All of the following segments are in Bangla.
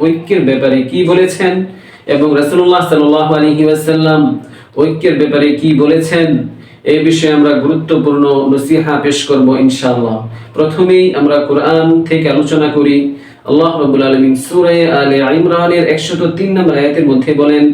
ঐক্যের ব্যাপারে কি বলেছেন? এবং আলাইহি ওয়াসাল্লাম ঐক্যের ব্যাপারে কি বলেছেন? এই বিষয়ে আমরা গুরুত্বপূর্ণ নসিহা পেশ করব ইনশাআল্লাহ। প্রথমেই আমরা কোরআন থেকে আলোচনা করি। আল্লাহ রাব্বুল আলামিন সূরা আলে ইমরানের 103 নম্বর আয়াতের মধ্যে বলেন,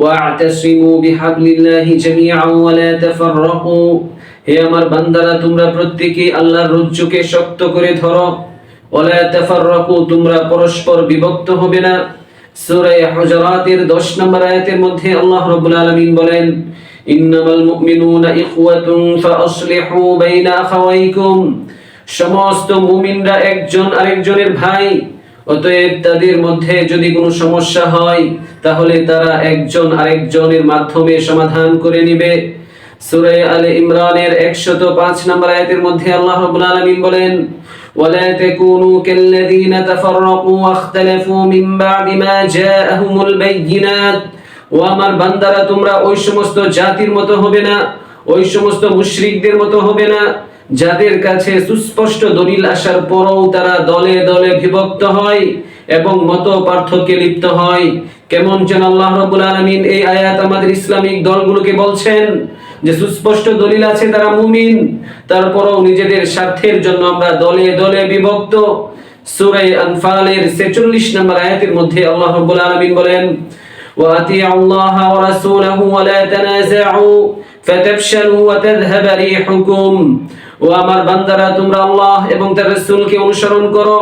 ওয়া'তাসিমু বিহাবলিল্লাহি জামিআন ওয়া লা তাফাররাকু। হে আমার বান্দারা, তোমরা প্রত্যেকে আল্লাহর রজ্জুকে শক্ত করে ধরো। ওয়া লা তাফাররাকু, তোমরা পরস্পর বিভক্ত হবে না। সূরা হুজুরাতের 10 নম্বর আয়াতের মধ্যে আল্লাহ রাব্বুল আলামিন বলেন, ইন্নামাল মুমিনুনা ইখওয়াতুন ফাআসলিহু বাইনা আখাওয়াইকুম। সমস্ত মুমিনরা একজন আরেকজনের ভাই অতএব তাদের মধ্যে যদি কোনো সমস্যা হয় তাহলে তারা একজন আরেকজনের মাধ্যমে সমাধান করে নিবে সূরা আলে ইমরানের 105 নম্বর আয়াতের মধ্যে আল্লাহ রাব্বুল আলামিন বলেন ولا تكونوا كالذين تفرقوا واختلفوا من بعد ما جاءهم البينات ও আমার বান্দারা তোমরা ওই সমস্ত জাতির মতো হবে না ওই সমস্ত মুশরিকদের মতো হবে না যাদের কাছে সুস্পষ্ট দলিল আসার পরও তারা দলে দলে বিভক্ত হয় এবং মত পার্থক্যে লিপ্ত হয় কেমন যেন আল্লাহ রাব্বুল আলামিন এই আয়াত আমাদের ইসলামিক দলগুলোকে বলছেন যে সুস্পষ্ট দলিল আছে তারা মুমিন তারপরও নিজেদের স্বার্থের জন্য আমরা দলে দলে বিভক্ত সূরা আনফালের 46 নম্বর আয়াতের মধ্যে আল্লাহ রাব্বুল আলামিন বলেন وأطيعوا الله ورسوله ولا تنازعوا فتفشلوا وتذهب ريحكم ও আমার বান্দারা, তোমরা আল্লাহ এবং তার রাসূলকে অনুসরণ করো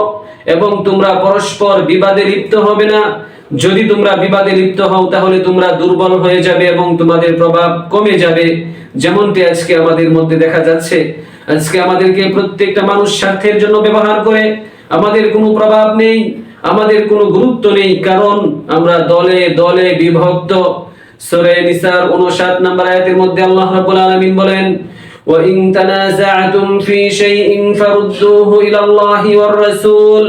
এবং তোমরা পরস্পর বিবাদে লিপ্ত হবে না। যদি তোমরা বিবাদে লিপ্ত হও, তাহলে তোমরা দুর্বল হয়ে যাবে এবং তোমাদের প্রভাব কমে যাবে। যেমনটি আজকে আমাদের মধ্যে দেখা যাচ্ছে। আজকে আমাদেরকে প্রত্যেকটা মানুষ স্বার্থের জন্য ব্যবহার করে। আমাদের কোনো প্রভাব নেই, আমাদের কোনো গুরুত্ব নেই, কারণ আমরা দলে দলে বিভক্ত। সূরা নিসার 59 নম্বর আয়াতের মধ্যে আল্লাহ রাব্বুল আলামিন বলেন وَإِن تَنَازَعْتُمْ فِي شَيْءٍ فَرُدُّوهُ إِلَى اللَّهِ وَالرَّسُولِ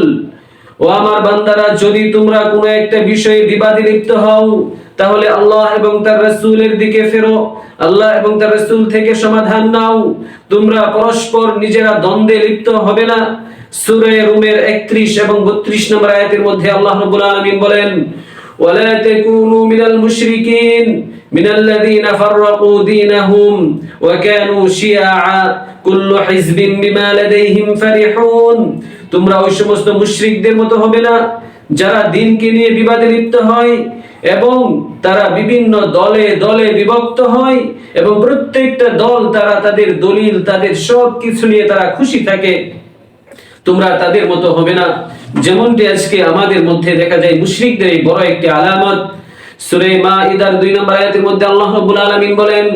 ও আমার বান্দারা যদি তোমরা কোনো একটা বিষয়ে বিবাদে লিপ্ত হও তাহলে আল্লাহ এবং তার রাসূলের দিকে ফেরো আল্লাহ এবং তার রাসূল থেকে সমাধান নাও তোমরা পরস্পর নিজেরা দ্বন্দ্বে লিপ্ত হবে না সূরা রুমের 31 এবং 32 নম্বর আয়াতের মধ্যে আল্লাহ রাব্বুল আলামিন বলেন তাকুনু মিনাল মুশরিকিন মিনাল লাযিনা ফাররাকু দীনাহুম ওয়া কানু শিয়াআ কুল্লু হিজবিন বিমা লাদাইহিম ফারিহুন তোমরা ওই সমস্ত মুশরিকদের মতো হবে না, যারা দিনকে নিয়ে বিবাদে লিপ্ত হয় এবং তারা বিভিন্ন দলে দলে বিভক্ত হয় এবং প্রত্যেকটা দল তারা তাদের দলিল, তাদের সব কিছু নিয়ে তারা খুশি থাকে। তোমরা তাদের মতো হবে না। যেমনটি আজকে আমাদের মধ্যে দেখা যায় মুশরিকদের এই বড় একটি আলামত সূরা মাইদার 2 নম্বর আয়াতের মধ্যে আল্লাহ রাব্বুল আলামিন বলেন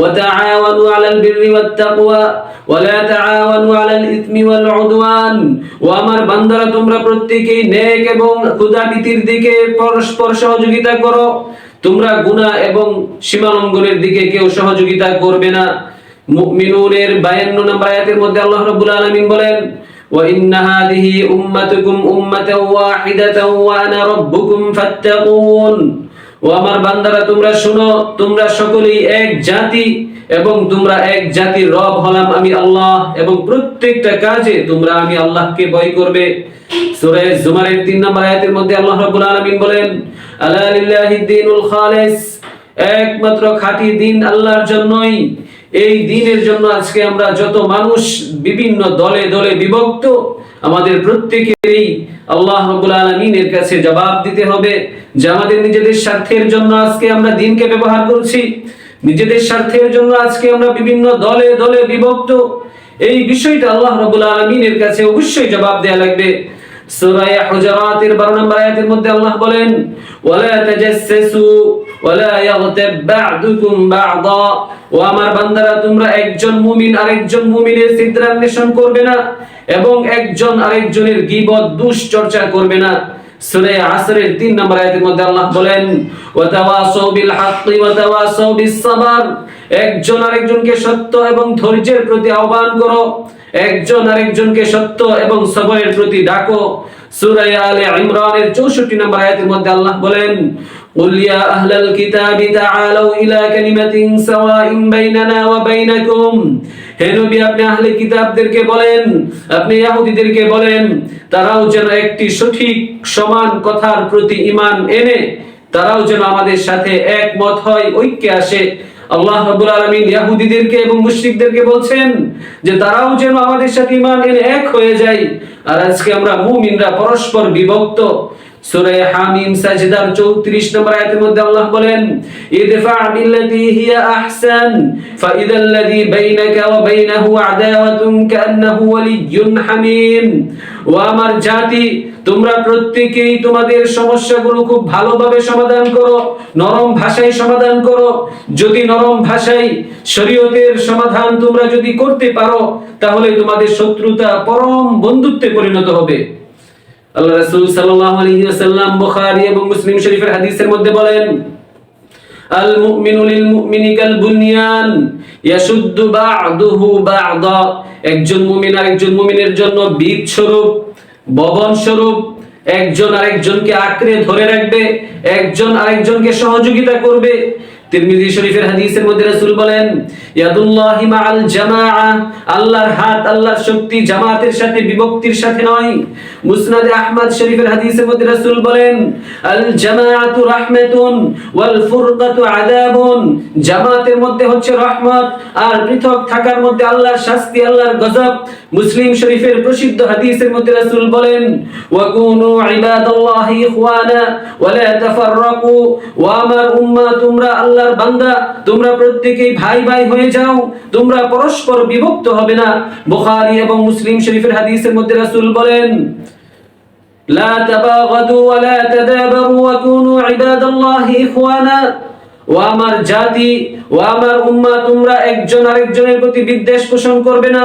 وتعاونوا على البر والتقوى ولا تعاونوا على الاثم والعدوان ও আমার বান্দারা তোমরা প্রত্যেকেই নেক এবং ক্ষুধাবীতির দিকে পরস্পর সহযোগিতা করো তোমরা গুনাহ এবং সীমালঙ্ঘনের দিকে কেউ সহযোগিতা করবে না মুমিনুনের 52 নম্বর আয়াতের মধ্যে আল্লাহ রাব্বুল আলামিন বলেন وإن هذه أمتكم أمة واحدة وأنا ربكم فاتقون ও আমার বান্দারা তোমরা শুনো তোমরা সকলেই এক জাতি এবং তোমরা এক জাতির রব হলাম আমি আল্লাহ এবং প্রত্যেকটা কাজে তোমরা আমি আল্লাহকে ভয় করবে সূরা জুমারের 3 নম্বর আয়াতের মধ্যে আল্লাহ রাব্বুল আলামিন বলেন আলা লিল্লাহিদ দীনুল খালিস একমাত্র খাঁটি দিন আল্লাহর জন্যই এই দিনের জন্য আজকে আমরা যত মানুষ বিভিন্ন দলে দলে বিভক্ত, আমাদের প্রত্যেকেরই আল্লাহ রাব্বুল আলামিনের কাছে জবাব দিতে হবে যে আমাদের নিজেদের স্বার্থের জন্য আজকে আমরা দিনকে ব্যবহার করছি। নিজেদের স্বার্থের জন্য আজকে আমরা বিভিন্ন দলে দলে বিভক্ত। এই বিষয়টা আল্লাহ রাব্বুল আলামিনের কাছে অবশ্যই জবাব দেয়া লাগবে। সূরা হুজুরাতের 12 নম্বর আয়াতের মধ্যে আল্লাহ বলেন, ওয়ালা তাজাসসু ওয়ালা ইয়াগতাব বা'দুকুম বা'দা ও আমার বান্দারা, তোমরা একজন মুমিন আরেকজন মুমিনের ছিদ্রান্বেষণ করবে না এবং একজন আরেকজনের গীবত, দুশ্চর্চা করবে না। সূরা আসরের 3 নম্বর আয়াতের মধ্যে আল্লাহ বলেন ওয়া তাওয়াসাউ বিল হাক্কি ওয়া তাওয়াসাউ বিস সাবর একজন আরেকজনকে সত্য এবং ধৈর্যের প্রতি আহ্বান করো। একজন আরেকজনকে সত্য এবং সবরের প্রতি ডাকো। সূরা আলে ইমরানের 64 নম্বর আয়াতের মধ্যে আল্লাহ বলেন قل يا أهل الكتاب تعالوا إلى كلمة سواء بيننا وبينكم হে নবী আপনি আহলে কিতাবদেরকে বলেন আপনি ইহুদিদেরকে বলেন তারাও যেন একটি সঠিক সমান কথার প্রতি ঈমান এনে তারাও যেন আমাদের সাথে একমত হয় ঐক্যে আসে আল্লাহ রাব্বুল আলামিন ইহুদিদেরকে এবং মুশরিকদেরকে বলছেন যে তারাও যেন আমাদের সাথে ঈমান এনে এক হয়ে যায়। আর আজকে আমরা মুমিনরা পরস্পর বিভক্ত। সূরা হামিম সাজদার 34 নম্বর মধ্যে আল্লাহ বলেন, ইদফা বিল্লাতি হিয়া আহসান ও আমার জাতি, তোমরা প্রত্যেকেই তোমাদের সমস্যাগুলো খুব ভালোভাবে সমাধান করো, নরম ভাষায় সমাধান করো। যদি নরম ভাষায় শরীয়তের সমাধান তোমরা যদি করতে পারো, তাহলে তোমাদের শত্রুতা পরম বন্ধুত্বে পরিণত হবে। আল্লাহ রাসূল সাল্লাল্লাহু আলাইহি ওয়াসাল্লাম বুখারী এবং মুসলিম শরীফের হাদিসের মধ্যে বলেন, আল মুমিনু লিল মুমিনি কাল বুনিয়ান ইয়াশুদ্দু বা'দুহু বা'দা। একজন মুমিন আরেকজন মুমিনের জন্য বীজ স্বরূপ, ববন স্বরূপ। একজন আরেকজনকে আঁকড়ে ধরে রাখবে, একজন আরেকজনকে সহযোগিতা করবে। তিরমিজি শরীফের হাদিসের মধ্যে রাসূল বলেন, ইয়াদুল্লাহি মাআল জামাআ আল্লাহর হাত, আল্লাহর শক্তি জামাতের সাথে, বিভক্তির সাথে নয়। আহমদ শরীফের হাদিসের মধ্যে রাসূল বলেন, আল জামাআতু রাহমাতুন ওয়াল ফুরকাতু আযাবুন জামাতের মধ্যে হচ্ছে রহমত, আর পৃথক থাকার মধ্যে আল্লাহর শাস্তি, আল্লাহর গজব। মুসলিম শরীফের প্রসিদ্ধ হাদিসের মধ্যে রাসূল বলেন ওয়া কুনু ইবাদাল্লাহি ইখওয়ানা ওয়া লা তাফাররাকু, ওয়া আমার তোমরা আল্লাহর বান্দা তোমরা প্রত্যেকেই ভাই ভাই হয়ে যাও তোমরা পরস্পর বিভক্ত হবে না বুখারী এবং মুসলিম শরীফের হাদিসের মধ্যে রাসূল বলেন لا تباغضوا ولا تدابروا وكونوا عباد الله إخوانا ও আমার জাতি ও আমার উম্মা, তোমরা একজন আরেকজনের প্রতি বিদ্বেষ পোষণ করবে না,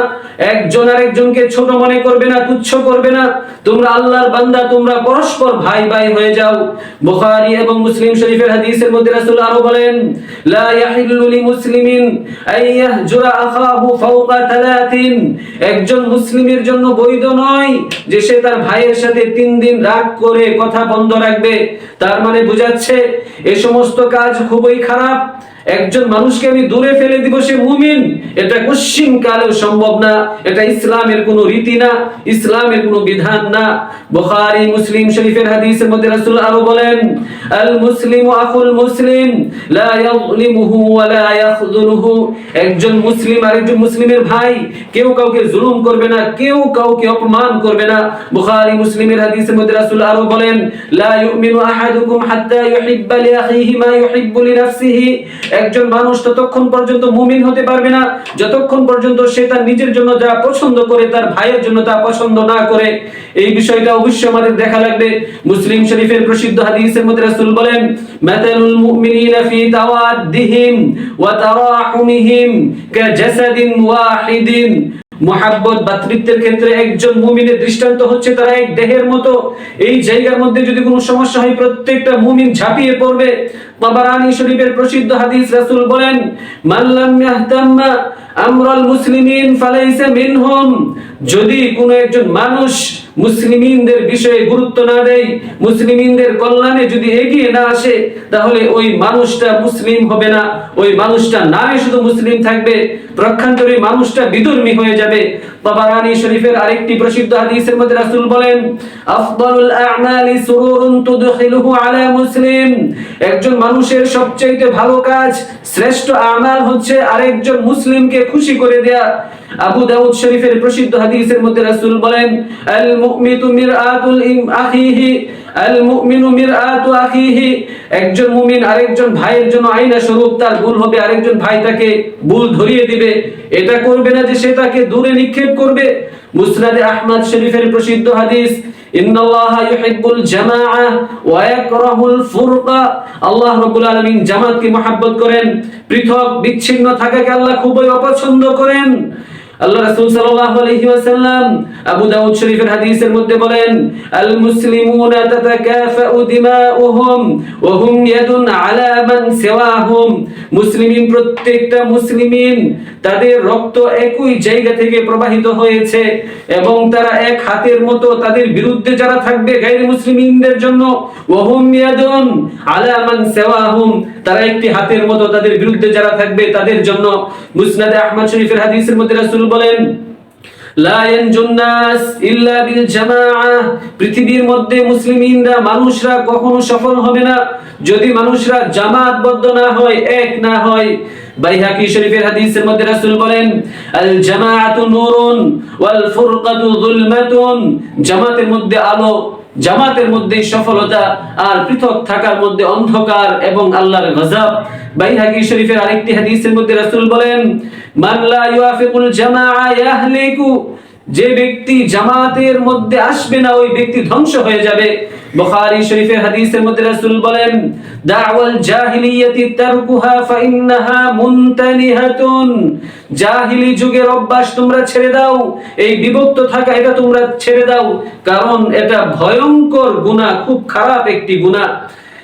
একজন আরেকজনকে ছোট মনে করবে না, তুচ্ছ করবে না। তোমরা আল্লাহর বান্দা, তোমরা পরস্পর ভাই ভাই হয়ে যাও। বুখারী এবং মুসলিম শরীফের হাদিসের মধ্যে রাসূল আরও বলেন, লা লিমুসলিমিন আইয়াহজুরা আখাহু ফাওকা একজন মুসলিমের জন্য বৈধ নয় যে সে তার ভাইয়ের সাথে তিন দিন রাগ করে কথা বন্ধ রাখবে। তার মানে বোঝাচ্ছে এই সমস্ত কাজ খুবই খারাপ। একজন মানুষকে আমি দূরে ফেলে দিব, সে মুমিন। এটা কশ্চিন কালেও সম্ভব না। এটা ইসলামের কোনো রীতি না, ইসলামের কোনো বিধান না। বুখারী, মুসলিম শরীফের হাদিসের মধ্যে রাসূল আরও বলেন, আল মুসলিমু আখুল মুসলিম, লা ইয়াযলিমুহু ওয়া লা ইয়াখযুলুহু একজন মুসলিম, আরেকজন মুসলিমের ভাই কেউ কাউকে জুলুম করবে না, কেউ কাউকে অপমান করবে না। বুখারী, মুসলিমের হাদিসের মধ্যে রাসূল আরও বলেন, লা ইউমিনু আহাদুকুম হাত্তা ইউহিব্বা লিআখিহি মা ইউহিব্বু লিনাফসিহি একজন মানুষ ততক্ষণ পর্যন্ত মুমিন হতে পারবে না, যতক্ষণ পর্যন্ত সে তার নিজের জন্য যা পছন্দ করে, তার ভাইয়ের জন্য তা পছন্দ না করে। এই বিষয়টা অবশ্যই আমাদের দেখা লাগবে। মুসলিম শরীফের প্রসিদ্ধ হাদিসের মধ্যে রাসূল বলেন, মাতালুল মুমিনিনা ফি তাওয়াদ্দিহিম ওয়া তারাহুমিহিম কাজাসাদিন ওয়াহিদিন। মহাব্বত ভাতৃত্বের ক্ষেত্রে একজন মুমিনের দৃষ্টান্ত হচ্ছে তারা এক দেহের মতো। এই জায়গার মধ্যে যদি কোনো সমস্যা হয়, প্রত্যেকটা মুমিন ঝাঁপিয়ে পড়বে। বাবারানি শরীফের প্রসিদ্ধ হাদিস রাসুল বলেন মাল্লাম আমরাল মুসলিমিন ফালাইসা মিনহুম। যদি কোনো একজন মানুষ মুসলিমিনদের বিষয়ে গুরুত্ব না দেয়, মুসলিমিনদের কল্যাণে যদি এগিয়ে না আসে, তাহলে ওই মানুষটা মুসলিম হবে না। ওই মানুষটা নামে শুধু মুসলিম থাকবে। প্রক্ষান্তরে মানুষটা বিধর্মী হয়ে যাবে। তাবারানী শরীফের আরেকটি প্রসিদ্ধ হাদিসের মধ্যে রাসূল বলেন, আফদালুল আ'মালি সুরুরুন তুদখিলুহু আলা মুসলিম। একজন মানুষের সবচেয়ে ভালো কাজ, শ্রেষ্ঠ আমাল হচ্ছে আরেকজন মুসলিমকে খুশি করে দেয়া। আবু দাউদ শরীফের প্রসিদ্ধ হাদিসের মধ্যে রাসূল বলেন, আল মুমিনু মিরআতুল ইম- আখিহি, আল মুমিনু মিরআতু আখিহি। একজন মুমিন আরেকজন ভাইয়ের জন্য আয়না স্বরূপ, তার ভুল হবে, আরেকজন ভাই তাকে ভুল ধরিয়ে দিবে। এটা করবে না যে সে তাকে দূরে নিক্ষেপ করবে। মুসনাদে আহমদ শরীফের প্রসিদ্ধ হাদিস আল্লাহ আলামিন জামাতকে মহব্বত করেন, পৃথক বিচ্ছিন্ন থাকাকে আল্লাহ খুবই অপছন্দ করেন। আল্লাহ রাসূল সাল্লাল্লাহু আলাইহি ওয়াসাল্লাম আবু দাউদ শরীফের হাদিসের মধ্যে বলেন, আল মুসলিমুনা তাতাকাফাউ দিমাউহুম ওয়া হুম ইয়াদুন আলা মান সিওয়াহুম। মুসলিমিন, প্রত্যেকটা মুসলিমিন তাদের রক্ত একই জায়গা থেকে প্রবাহিত হয়েছে এবং তারা এক হাতের মতো তাদের বিরুদ্ধে যারা থাকবে, গায়র মুসলিমিনদের জন্য, ওয়া হুম ইয়াদুন আলা মান সিওয়াহুম। তারা একটি হাতের মতো তাদের বিরুদ্ধে যারা থাকবে, তাদের জন্য মুসনাদে আহমদ শরীফের হাদিসের মধ্যে রাসূল বলেন পৃথিবীর মধ্যে মুসলিমিনরা, মানুষরা কখনো সফল হবে না। যদি মানুষরা জামাতবদ্ধ না হয়, এক না হয়, বাইহাকি শরীফের হাদিসের মধ্যে রাসূল বলেন, আল জামাআতু নূরুন ওয়াল ফুরকাতু যুলমাতুন। জামাতের মধ্যে আলো জামাতের মধ্যে সফলতা আর পৃথক থাকার মধ্যে অন্ধকার এবং আল্লাহর গজব। বাইহাকি শরীফের আরেকটি হাদিসের মধ্যে রাসূল বলেন, মান লা ইউয়াফিকুল জামাআ ইয়াহলিকু যে ব্যক্তি জামাতের মধ্যে আসবে না, ওই ব্যক্তি ধ্বংস হয়ে যাবে। বুখারী শরীফের হাদিসের মধ্যে রাসূল বলেন, দাওয়াল জাহিলিয়াতি তারকুহা ফাইন্নাহা মুনতানিহাতুন। জাহিলি যুগের অভ্যাস তোমরা ছেড়ে দাও, এই বিভক্ত থাকা এটা তোমরা ছেড়ে দাও, কারণ এটা ভয়ঙ্কর গুনাহ খুব খারাপ একটি গুনাহ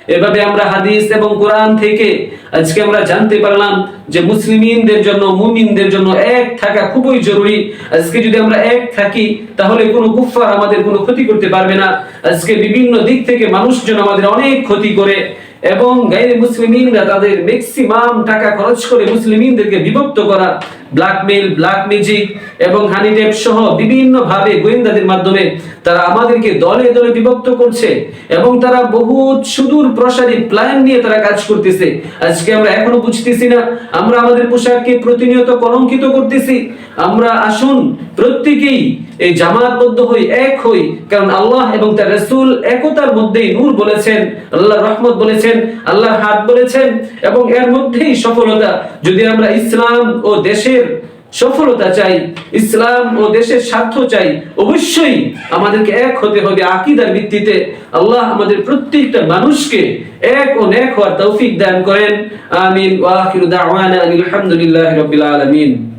এভাবে আমরা হাদিস এবং কোরআন থেকে আজকে আমরা জানতে পারলাম যে মুসলিমিনদের জন্য, মুমিনদের জন্য এক থাকা খুবই জরুরি। আজকে যদি আমরা এক থাকি, তাহলে কোনো কুফার আমাদের কোনো ক্ষতি করতে পারবে না। আজকে বিভিন্ন দিক থেকে মানুষজন আমাদের অনেক ক্ষতি করে এবং গাইরে মুসলিমিনরা তাদের ম্যাক্সিমাম টাকা খরচ করে মুসলিমিনদেরকে বিভক্ত করা ব্ল্যাকমেল ব্ল্যাক ম্যাজিক এবং হানি টেপ সহ বিভিন্ন ভাবে গোয়েন্দাদের মাধ্যমে তারা আমাদেরকে দলে দলে বিভক্ত করছে এবং তারা বহুত সুদূর প্রসারী প্ল্যান নিয়ে তারা কাজ করতেছে। আজকে আমরা এখনও বুঝতেছি না, আমরা আমাদের পোশাককে প্রতিনিয়ত কলঙ্কিত করতেছি। আমরা আসুন প্রত্যেকেই এই জামাতবদ্ধ হই, এক হই, কারণ আল্লাহ এবং তার রাসূল একতার মধ্যেই নূর বলেছেন আল্লাহ রহমত বলেছেন, আল্লাহর হাত বলেছেন এবং এর মধ্যেই সফলতা যদি আমরা ইসলাম ও দেশের সফলতা চাই, ইসলাম ও দেশের স্বার্থ চাই, অবশ্যই আমাদেরকে এক হতে হবে আকিদার ভিত্তিতে। আল্লাহ আমাদের প্রত্যেকটা মানুষকে এক ও নেক হওয়ার তৌফিক দান করেন। আমিন। ওয়া আখিরু দাওয়ানা আলহামদুলিল্লাহি রাব্বিল আলামিন।